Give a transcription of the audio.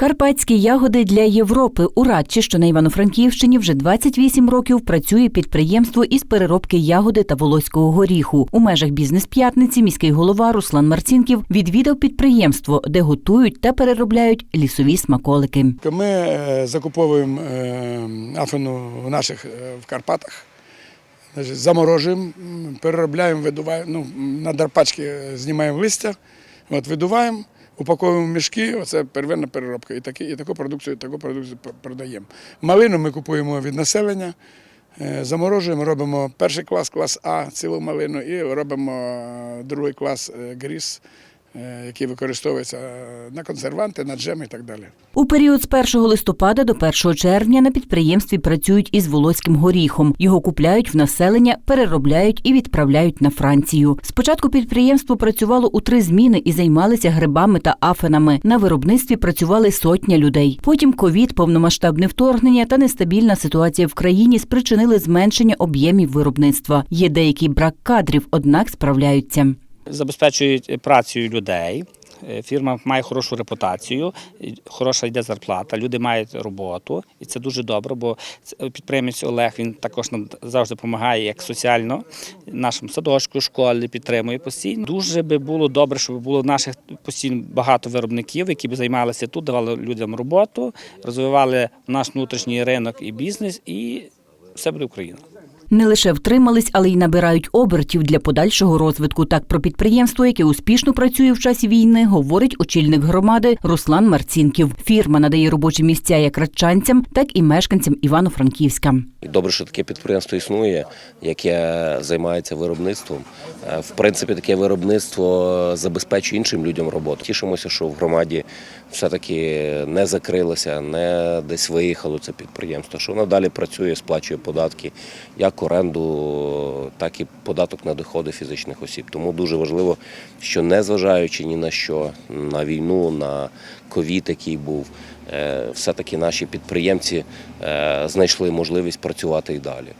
Карпатські ягоди для Європи у Радчі, що на Івано-Франківщині, вже 28 років працює підприємство із переробки ягоди та волоського горіху. У межах бізнес-п'ятниці міський голова Руслан Марцінків відвідав підприємство, де готують та переробляють лісові смаколики. Ми е, закуповуємо е, афину в наших е, в Карпатах, заморожуємо, переробляємо, видуваємо, ну, на дарпачки знімаємо листя, от, видуваємо, упаковуємо мішки, оце первинна переробка. І, такі, і таку продукцію, таку продукцію продаємо. Малину ми купуємо від населення, е, заморожуємо, робимо перший клас, клас А, цілу малину, і робимо е, другий клас е, гріз, е, який використовується е, на консерванти, на джеми і так далі. У період з 1 листопада до 1 червня на підприємстві працюють із волоським горіхом. Його купляють в населення, переробляють і відправляють на Францію. Спочатку підприємство працювало у три зміни і займалися грибами та афенами. На виробництві працювали сотня людей. Потім ковід, повномасштабне вторгнення та нестабільна ситуація в країні спричинили зменшення об'ємів виробництва. Є деякий брак кадрів, однак справляються. Забезпечують працею людей. Е, Фірма має хорошу репутацію, хороша йде зарплата, люди мають роботу, і це дуже добре, бо підприємець Олег він також нам завжди допомагає як соціально нашому садочку, школі підтримує постійно. Дуже би було добре, щоб було наших постійно багато виробників, які б займалися тут, давали людям роботу, розвивали наш внутрішній ринок і бізнес, і все буде Україна. Не лише втримались, але й набирають обертів для подальшого розвитку. Так про підприємство, яке успішно працює в часі війни, говорить очільник громади Руслан Марцінків. Фірма надає робочі місця як радчанцям, так і мешканцям Івано-Франківська. Добре, що таке підприємство існує, яке займається виробництвом. Е, В принципі, таке виробництво забезпечує іншим людям роботу. Тішимося, що в громаді все-таки не закрилося, не десь виїхало це підприємство, що воно далі працює, сплачує податки, як оренду, так і податок на доходи фізичних осіб. Тому дуже важливо, що незважаючи ні на що, на війну, на ковід, який був, е, все-таки наші підприємці е, знайшли можливість працювати і далі.